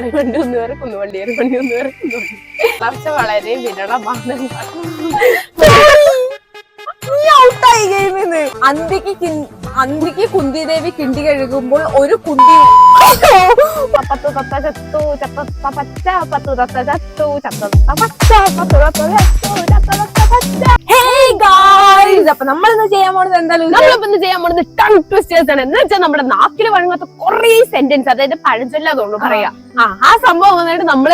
കുന്നുവണ്ടിയേറി വണ്ടി ഒന്ന് പേരെ കുന്നു കുന്നുവണ്ടിയേറി വണ്ടി ഒന്ന് കുന്നുവണ്ടി വളർച്ച വളരെ വിരളമാണ് ഔട്ടായി ഗെയിമിന്ന് അന്തിക്ക് കിൻ- അന്തിക്ക് കുന്തിദേവി കിണ്ടി കഴുകുമ്പോൾ ഒരു കുണ്ടി. പത്തു തത്ത ചത്തു ചത്ത പച്ച പത്തു തത്ത ചത്തു ചത്ത പച്ച പത്തു തത്ത ചത്തു. ഗായ്സ് അപ്പൊ നമ്മൾ ഇന്ന് ചെയ്യാൻ പോണത്? എന്തായാലും നമ്മളിപ്പോ ഇന്ന് ചെയ്യാൻ പോണത്? ടങ് ട്വിസ്റ്റേഴ്സ് ആണ്. എന്ന് വെച്ചാൽ നമ്മുടെ നാക്കിൽ വഴങ്ങാത്ത കുറേ സെന്റൻസ് അതായത് പഴഞ്ചൊല്ലാതുള്ളൂ പറയാ. ആ സംഭവം വന്നിട്ട് നമ്മൾ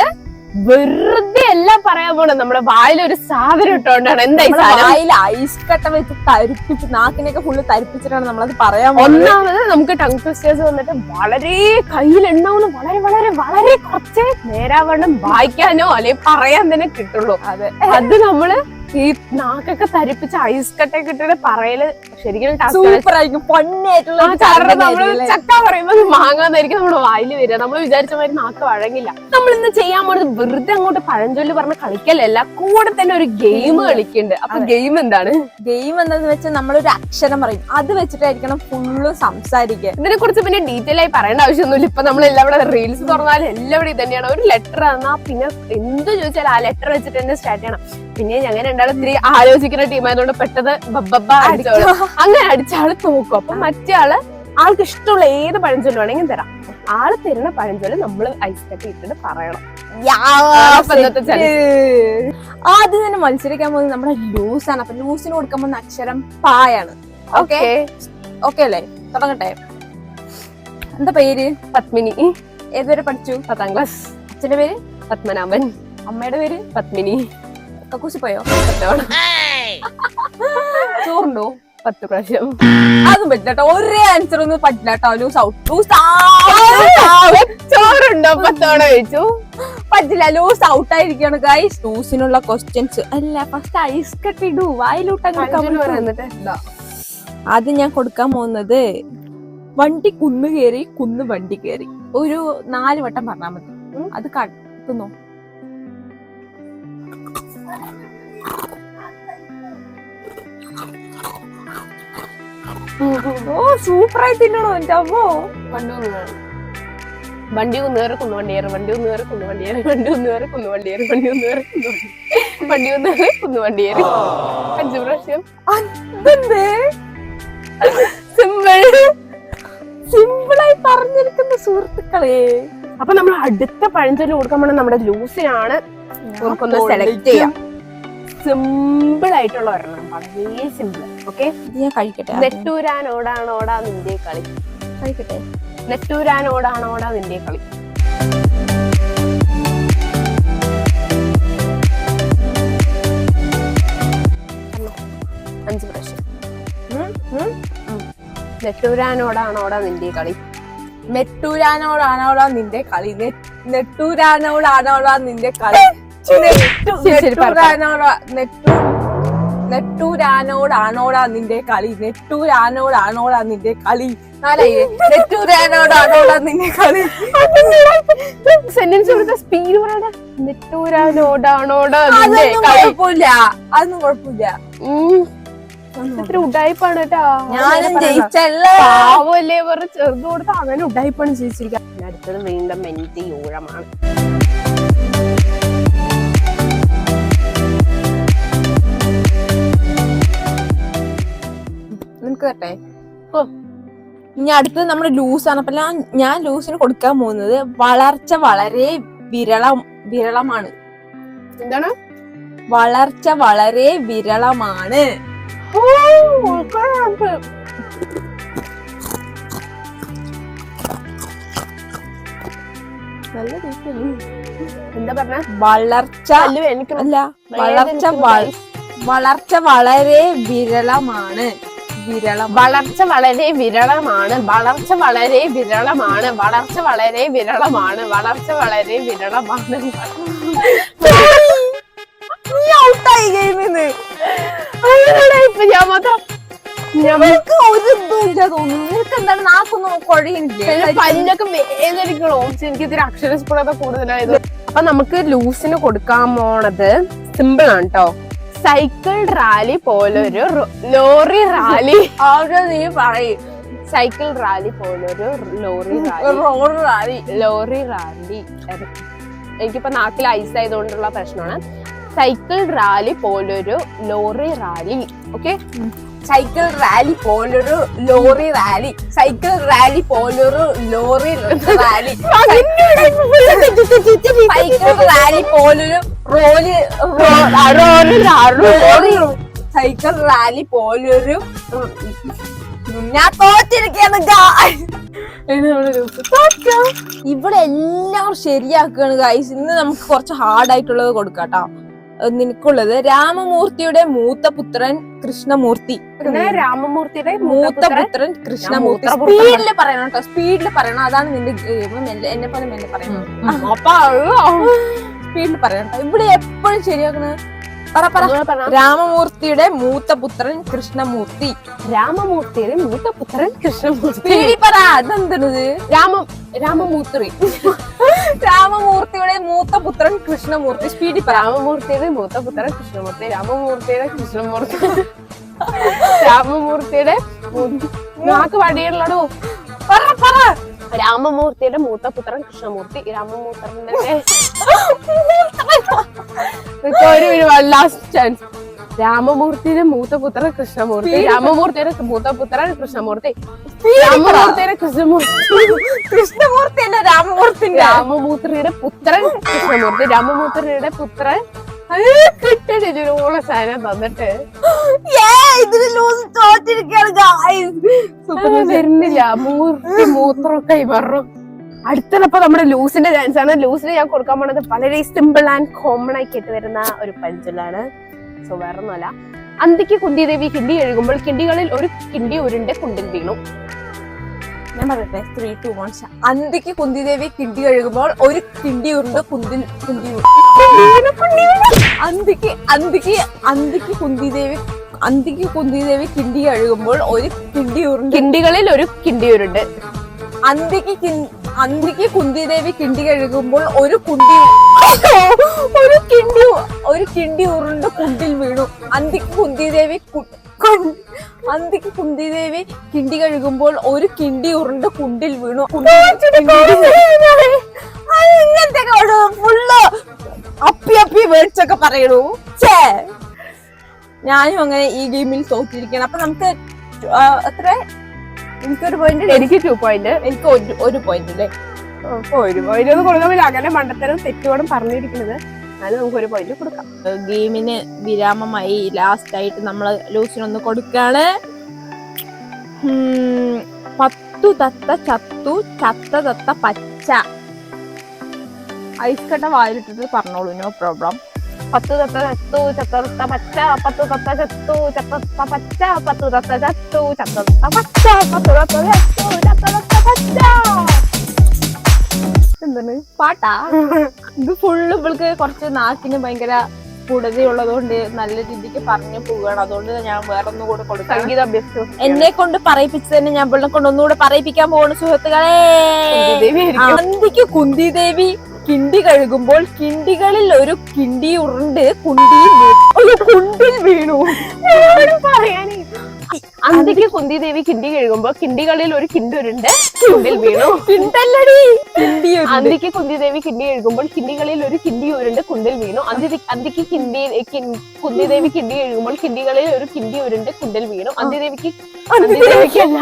വെറുതെ എല്ലാം പറയാൻ പോണത്. നമ്മുടെ വായിൽ ഒരു സാധനം ഇട്ടോണ്ടാണ്. എന്താ ഈ വായിൽ ഐസ് കട്ട വെച്ച് തരിപ്പിച്ച് നാക്കിനൊക്കെ ഫുള്ള് തരിപ്പിച്ചിട്ടാണ് നമ്മളത് പറയാൻ പോകുന്നത് ഒന്നാമത് നമുക്ക് ടങ് ട്വിസ്റ്റേഴ്സ് വന്നിട്ട് വളരെ കയ്യിലുണ്ടാവുന്ന വളരെ വളരെ വളരെ കുറച്ച് നേരാവണ്ണം വായിക്കാനോ അല്ലെങ്കിൽ പറയാൻ തന്നെ കിട്ടുള്ളൂ. അതെ. അത് നമ്മൾ ഈ നാക്കൊക്കെ തരിപ്പിച്ച് ഐസ് കട്ട ഇട്ടിട്ട് പറയൽ ശരിക്കും സൂപ്പർ ആയിരിക്കും. പൊന്നായിട്ടുള്ള നമ്മൾ ചക്ക പറയുമ്പോൾ മാങ്ങാന്നായിരിക്കും നമ്മുടെ വായിൽ വരിക. നമ്മൾ വിചാരിച്ച മാതിരി നാക്ക് വഴങ്ങില്ല. നമ്മൾ ഇന്ന് ചെയ്യാൻ പോണത് വെറുതെ അങ്ങോട്ട് പഴഞ്ചൊല്ല് പറഞ്ഞ കളിക്കലല്ല കൂടെ തന്നെ ഒരു ഗെയിം കളിക്കുന്നുണ്ട് അപ്പൊ ഗെയിം എന്താണ്? ഗെയിം എന്താന്ന് വെച്ചാൽ നമ്മളൊരു അക്ഷരം പറയും. അത് വെച്ചിട്ടായിരിക്കണം ഫുള്ള് സംസാരിക്കുക. ഇതിനെ കുറിച്ച് പിന്നെ ഡീറ്റെയിൽ ആയി പറയേണ്ട ആവശ്യമൊന്നുമില്ല. ഇപ്പൊ നമ്മൾ എല്ലാവരും റീൽസ് തുറന്നാലും എല്ലാവരും ഇത് തന്നെയാണ് ഒരു ലെറ്റർ തന്നാ പിന്നെ എന്ത് ചോദിച്ചാലും ആ ലെറ്റർ വെച്ചിട്ട് തന്നെ സ്റ്റാർട്ട് ചെയ്യണം. പിന്നെ ഞങ്ങൾ രണ്ടാളും ഇത്തിരി ആലോചിക്കുന്ന ടീമായതുകൊണ്ട് പെട്ടെന്ന് അടിച്ചോളൂ അങ്ങനെ അടിച്ചാൾ തൂക്കും. അപ്പൊ മറ്റേ ആൾ ആൾക്ക് ഇഷ്ടമുള്ള ഏത് പഴഞ്ചൊല്ലും വേണമെങ്കിലും തരാം. ആൾ തരുന്ന പഴഞ്ചൊല്ല് നമ്മൾ ഐസ് കട്ടി ഇട്ടിട്ട് പറയണം. ആദ്യം തന്നെ മത്സരിക്കാൻ പോകുന്നത് നമ്മുടെ ലൂസ് ആണ്. അപ്പൊ ലൂസിന് കൊടുക്കാൻ പോകുന്ന അക്ഷരം പായാണ്. ഓക്കെ. ഓക്കെ അല്ലേ? തുടങ്ങട്ടെ. എന്താ പേര്? പത്മിനി. ഏതുവരെ പഠിച്ചു? പത്താം ക്ലാസ് അച്ഛന്റെ പേര്? പത്മനാഭൻ. അമ്മയുടെ പേര്? പത്മിനി. കക്കൂസി പോയോ? പത്തവണ ചോറുണ്ടോ? പത്ത് പ്രാവശ്യം. അതും പറ്റില്ല കേട്ടോ. ഒരേ ആൻസർ ഒന്നും പറ്റില്ല കേട്ടോ. ചോറുണ്ടോ? പത്തവണ കഴിച്ചു. പറ്റില്ല. ലൂസ് ഔട്ട് ആയിരിക്കാണ് ഗൈസ് ലൂസിനുള്ള ക്വസ്റ്റ്യൻസ് അല്ല ഫസ്റ്റ് ഐസ് കട്ട് ഇടൂ. വായിലോട്ട്. ആദ്യം ഞാൻ കൊടുക്കാൻ പോകുന്നത് വണ്ടി കുന്നു കയറി കുന്ന് വണ്ടി കയറി ഒരു നാല് വട്ടം പറഞ്ഞാൽ മതി. അത് കത്തുന്നോ ഓ സൂപ്പർ ആയി തിന്നണോ എന്റെ അമ്മോ വണ്ടി ഒന്ന് വേണം. വണ്ടി കുന്നുകയറി കുന്നുവണ്ടിയേറി വണ്ടി കുന്നുകയറി കുന്നുവണ്ടിയേറി വണ്ടി കുന്നുകയറി കുന്നു വണ്ടി കുന്നുകയറി കുന്നുവണ്ടി വണ്ടി കുന്നുകയറി കുന്നുവണ്ടിയേറി അഞ്ചു പ്രാവശ്യം. സിമ്പിൾ സിമ്പിളായി പറഞ്ഞിരിക്കുന്ന സുഹൃത്തുക്കളെ. അപ്പൊ നമ്മൾ അടുത്ത പഴഞ്ചൊല്ലി കൊടുക്കാൻ നമ്മുടെ ലൂസിനാണ് നമുക്കൊന്ന് സെലക്ട് ചെയ്യാം. സിമ്പിൾ ആയിട്ടുള്ള ഒരെണ്ണം വളരെ സിമ്പിൾ ഓക്കെ ഞാൻ കഴിക്കട്ടെ. നെട്ടൂരാനോടാണോടാ നിന്റെ കളി. കഴിക്കട്ടെ. നെട്ടൂരാനോടാണോടാ നിന്റെ കളി. അഞ്ച് പ്രാവശ്യം. നെട്ടൂരാനോടാണോടാ നിന്റെ കളി. നെട്ടൂരാനോടാണോടാ നിന്റെ കളി. നെറ്റൂരാനോടാണോടാ നെട്ടൂരാനോടാണോടാ നിന്റെ കളി. നെട്ടൂരാനോടാണോടാ നിന്റെ കളി? നെട്ടൂരാനോടാണോടാ നിന്റെ കളി? നെട്ടൂരാനോടാണോടാ നിന്റെ കളി? സെന്റൻസ് കൊടുത്ത സ്പീഡ് പറയടാ. നെട്ടൂരാനോടാണോടാ നിന്റെ അതൊന്നും കളി. കുഴപ്പമില്ല. അതൊന്നും കുഴപ്പമില്ല. ഉം. ഇത്ര ഉഡായിപ്പാണ് കേട്ടാ. ജയിച്ചല്ല. പാവല്ലേ വെറുതെ ചെറുത് കൊടുത്ത അവന് ഉഡായിപ്പാണ് ജയിച്ചിരിക്കുക അടുത്തത് വീണ്ടും മെന്റി ഊഴമാണ്. നിനക്ക് കേട്ടെ ഓ. ഇനി അടുത്തത് നമ്മുടെ ലൂസാണ് അപ്പൊ ഞാൻ ഞാൻ ലൂസിന് കൊടുക്കാൻ പോകുന്നത് വളർച്ച വളരെ വിരള വിരളമാണ് എന്താണ് വളർച്ച വളരെ വിരളമാണ്. നല്ല എന്താ പറഞ്ഞ വളർച്ച. അല്ല വളർച്ച. വളർച്ച വളരെ വിരളമാണ് വിരളം. വളർച്ച വളരെ വിരളമാണ്. വളർച്ച വളരെ വിരളമാണ്. വളർച്ച വളരെ വിരളമാണ്. വളർച്ച വളരെ വിരളമാണ്. ഔട്ടായി ഗെയിമിന്ന് ഇപ്പൊ ഞാൻ മാത്രം. ഒരു തോന്നുന്നു. നിനക്ക് എന്താണ്? നാക്കൊന്നും കുഴയില്ലേ? പിന്നെ പല്ലൊക്കെ വേദനിക്കണോ എനിക്ക് ഇത്തിരി അക്ഷരസ്ഫുടത കൂടുതലായത്. അപ്പൊ നമുക്ക് ലൂസിന് കൊടുക്കാൻ പോണത് സിമ്പിൾ ആണ് കേട്ടോ സൈക്കിൾ റാലി പോലൊരു ലോറി റാലി. അവിടെ നീ പറയും. സൈക്കിൾ റാലി പോലൊരു lorry rally. Road rally. Lorry rally. എനിക്കിപ്പോ നാട്ടിൽ ഐസ് ആയതുകൊണ്ടുള്ള പ്രശ്നമാണ്. സൈക്കിൾ റാലി പോലൊരു lorry rally. Okay? Cycle rally പോലൊരു ലോറി റാലി. സൈക്കിൾ റാലി പോലൊരു ലോറി റാലി. സൈക്കിൾ റാലി പോലൊരു റോലി സൈക്കിൾ റാലി പോലൊരു ഞാൻ തോറ്റിരിക്കുന്നു. ഇവിടെ എല്ലാം ശരിയാക്കുകയാണ് ഗൈസ് ഇന്ന് നമുക്ക് കുറച്ച് ഹാർഡ് ആയിട്ടുള്ളത് കൊടുക്കാട്ടോ. നിനക്കുള്ളത് രാമമൂർത്തിയുടെ മൂത്ത പുത്രൻ കൃഷ്ണമൂർത്തി. രാമമൂർത്തിയുടെ മൂത്ത പുത്രൻ കൃഷ്ണമൂർത്തി. സ്പീഡിൽ സ്പീഡിൽ പറയണം കേട്ടോ സ്പീഡിൽ പറയണം. അതാണ് നിന്റെ ഗെയിം എന്നെ പോലെ മെല്ലെ പറയണം. അപ്പൊ സ്പീഡിൽ പറയണ്ട. ഇവിടെ എപ്പോഴും ശരിയാക്കുന്നത് പറ പറ. രാമമൂർത്തിയുടെ മൂത്ത പുത്രൻ കൃഷ്ണമൂർത്തി. രാമമൂർത്തിയുടെ മൂത്ത പുത്രൻ കൃഷ്ണമൂർത്തി. പറ അതെന്തത് രാമ രാമമൂർത്തി. രാമമൂർത്തിയുടെ മൂത്ത പുത്രൻ കൃഷ്ണമൂർത്തി. സ്പീഡി പറ. രാമമൂർത്തിയുടെ മൂത്ത പുത്രൻ കൃഷ്ണമൂർത്തി. രാമമൂർത്തിയുടെ കൃഷ്ണമൂർത്തി. രാമമൂർത്തിയുടെ നാക്ക് വടിയുള്ളടോ പറ പറ. രാമമൂർത്തിയുടെ മൂത്ത പുത്രൻ കൃഷ്ണമൂർത്തി രാമമൂർത്തന്റെ ഒരു ലാസ്റ്റ് ചാൻസ് രാമമൂർത്തിയുടെ മൂത്ത പുത്രൻ കൃഷ്ണമൂർത്തി രാമമൂർത്തിയുടെ മൂത്ത പുത്രൻ കൃഷ്ണമൂർത്തി രാമമൂർത്തിയുടെ കൃഷ്ണമൂർത്തി. കൃഷ്ണമൂർത്തി അല്ല രാമമൂർത്തി രാമമൂർത്തിയുടെ പുത്രൻ കൃഷ്ണമൂർത്തി. രാമമൂർത്തിയുടെ പുത്രൻ കിട്ടിയുള്ള സാധനം തന്നിട്ട്. ഇതിന് ലൂസ് തോറ്റിരിക്കുകയാണ് guys. വരുന്നില്ല. മൂർത്തി മൂത്രം കൈമാറും അടുത്തപ്പോ നമ്മുടെ ലൂസിന്റെ ചാൻസ് ആണ്. ലൂസിന് ഞാൻ കൊടുക്കാൻ പോണത് വളരെ സിമ്പിൾ ആൻഡ് കോമൺ ആയി കേട്ട് വരുന്ന ഒരു പഞ്ചലാണ്. സോ വേറെ ഒന്നുമല്ല അന്തിക്ക് കുന്തിദേവി കിണ്ടി എഴുകുമ്പോൾ കിണ്ടികളിൽ ഒരു കിണ്ടി ഉരുണ്ട് കുണ്ടിൽ വീണു. ഞാൻ പറയട്ടെ? ത്രീ ടു വൺ അന്തിക്ക് കുന്തിദേവി കിണ്ടി കഴുകുമ്പോൾ ഒരു കിണ്ടി ഉരുണ്ട് കുന്തിൽ കുന്തി അന്തിക്ക് അന്തിക്ക് അന്തിക്ക് കുന്തിദേവി അന്തിക്ക് കുന്തിദേവി കിണ്ടി കഴുകുമ്പോൾ ഒരു കിണ്ടി ഉരുണ്ട് കിണ്ടികളിൽ ഒരു കിണ്ടി ഉരുണ്ട് അന്തിക്ക് അന്തിക്ക് കുന്തിദേവി കിണ്ടി കഴുകുമ്പോൾ ഒരു കുണ്ടി ഒരു കിണ്ടി ഒരു കിണ്ടി ഉരുണ്ട് കുണ്ടിൽ വീണു. അന്തിക്ക് കുന്തിദേവി അന്തിക്ക് കുന്തിദേവി കിണ്ടി കഴുകുമ്പോൾ ഒരു കിണ്ടി ഉരുണ്ട് കുണ്ടിൽ വീണു. ഇങ്ങനത്തെ ഫുള്ള് അപ്പി അപ്പി വേർഡ്സ് ഒക്കെ പറയണു ഛേ. ഞാനും അങ്ങനെ ഈ ഗെയിമിൽ തോറ്റിരിക്കണം അപ്പൊ നമുക്ക് അത്ര? എത്ര എനിക്കൊരു പോയിന്റ് എനിക്ക് ടു പോയിന്റ് എനിക്ക് ഒരു ഒരു പോയിന്റ് അല്ലേ ഒരു പോയിന്റ് ഒന്നും കൊടുക്കാൻ അങ്ങനെ മണ്ടത്തരം തെറ്റുകളും പറഞ്ഞിരിക്കുന്നത്. എന്നാലും നമുക്ക് ഒരു പോയിന്റ് കൊടുക്കാം. ഗെയിമിന് വിരാമമായി ലാസ്റ്റ് ആയിട്ട് നമ്മൾ ലൂസിനൊന്ന് കൊടുക്കാണ് പത്തു തത്ത ചത്തു ചത്ത തത്ത പച്ച. ഐസ് കട്ട വായിലിട്ടിട്ട് പറഞ്ഞോളൂ നോ പ്രോബ്ലം പത്ത് തത്ത ചത്തു ചത്തത്ത പച്ച പത്തു തത്ത ചത്തു ചത്തത്ത പച്ച പത്തു തത്ത ചത്തു ചത്തത്ത പച്ച പത്തു തത്ത ചത്തു ചത്തത്ത പച്ച. എന്താണ്? പാട്ടാ? ഇത് ഫുള്ള് ഇവൾക്ക് കുറച്ച് നാക്കിന് ഭയങ്കര കൂടുതലുള്ളതുകൊണ്ട് നല്ല രീതിക്ക് പറഞ്ഞു പോവുകയാണ്. അതുകൊണ്ട് ഞാൻ വേറെ ഒന്നും കൂടെ കൊടുക്കും. സംഗീത അഭ്യസിച്ചു. എന്നെ കൊണ്ട് പറയിപ്പിച്ച് തന്നെ ഞാൻ ഇവളെ കൊണ്ട് ഒന്നുകൂടെ പറയിപ്പിക്കാൻ പോവാണ് സുഹൃത്തുക്കളെ. കുന്തിദേവിയായിരിക്കും. അന്തിക്ക് കുന്തി ദേവി കിണ്ടി കഴുകുമ്പോൾ കിണ്ടികളിൽ ഒരു കിണ്ടി ഉരുണ്ട് കുണ്ടി ഒരു കുണ്ടിൽ വീണു. പറയാനേ അന്തിക്ക് കുന്തി ദേവി കിണ്ടി കഴുകുമ്പോ കിണ്ടികളിൽ ഒരു കിണ്ടുരുണ്ട് കിണ്ടിൽ വീണു. കിണ്ടല്ലടി. അന്തിക്ക് കുന്തി ദേവി കിണ്ടി കഴുകുമ്പോൾ കിണ്ടികളിൽ ഒരു കിണ്ടി ഉരുണ്ട് കുണ്ടിൽ വീണു. അന്തി അന്തിക്ക് കിണ്ടി കുന്തി ദേവി കിണ്ടി കഴുകുമ്പോൾ കിണ്ടികളിൽ ഒരു കിണ്ടി ഉരുണ്ട് കുണ്ടിൽ വീണു. അന്തി ദേവിക്ക് അന്തി ദേവിക്കല്ല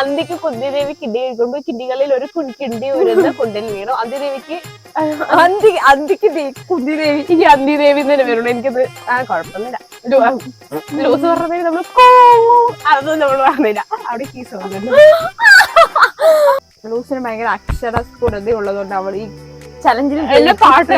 അന്തിക്ക് കുന്തി ദേവി കിണ്ടി കഴുകുമ്പോൾ കിണ്ടികളിൽ ഒരു കിണ്ടി ഉരുണ്ട് കുണ്ടിൽ വീണു. അന്തി ദേവിക്ക് അന്തി അന്തിക്ക് കുന്തി ദേവി ഈ അന്തി ദേവി തന്നെ വരുള്ളൂ എനിക്കത് ആ കുഴപ്പമൊന്നുമില്ല. ലൂസ് പറഞ്ഞത് നമ്മൾ അതൊന്നും നമ്മൾ പറഞ്ഞില്ല. അവിടെ കീസ് ലൂസിന് ഭയങ്കര അക്ഷര സ്ഫുടത ഉള്ളതുകൊണ്ട് അവൾ ഈ ചലഞ്ചിൽ എന്റെ പാട്ട്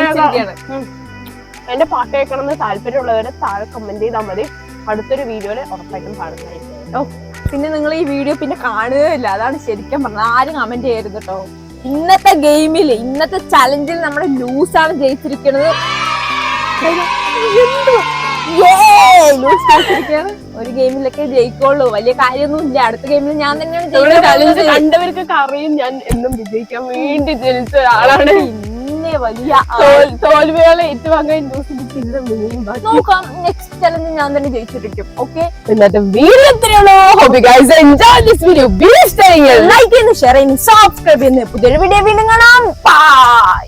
എന്റെ പാട്ട് കേൾക്കണമെന്ന് താല്പര്യമുള്ളവരെ താഴെ കമന്റ് ചെയ്താൽ മതി. അടുത്തൊരു വീഡിയോയിൽ ഉറപ്പായിട്ടും പാടുന്നതായിരിക്കും. പിന്നെ നിങ്ങൾ ഈ വീഡിയോ പിന്നെ കാണുകയില്ല. അതാണ് ശരിക്കും പറഞ്ഞത്. ആരും കമന്റ് ചെയ്യരുത് കേട്ടോ ഇന്നത്തെ ഗെയിമിൽ ഇന്നത്തെ ചലഞ്ചിൽ നമ്മുടെ ലൂസാണ് ജയിച്ചിരിക്കുന്നത് എന്തുവാ? ഒരു ഗെയിമിലൊക്കെ ജയിക്കുള്ളൂ. വലിയ കാര്യമൊന്നും ഇല്ല അടുത്ത ഗെയിമിൽ ഞാൻ തന്നെയാണ്. കണ്ടവർക്കൊക്കെ അറിയും. ഞാൻ എന്നും വിജയിക്കാൻ വേണ്ടി ജനിച്ച ഒരാളാണ് പിന്നെ വലിയ തോൽവികളെ ഏറ്റുവാങ്ങാൻ നോക്കാം. നെക്സ്റ്റ് ചലഞ്ച് ഞാൻ തന്നെ ജയിച്ചിരിക്കും. ഓക്കെ ഇന്നത്തെ video hope you guys enjoy this video like ചെയ്യുന്നു ഷെയർ ചെയ്യുന്നു സബ്സ്ക്രൈബ് ചെയ്യുന്നു പുതിയൊരു വീഡിയോ വീണ്ടും കാണാം. ബൈ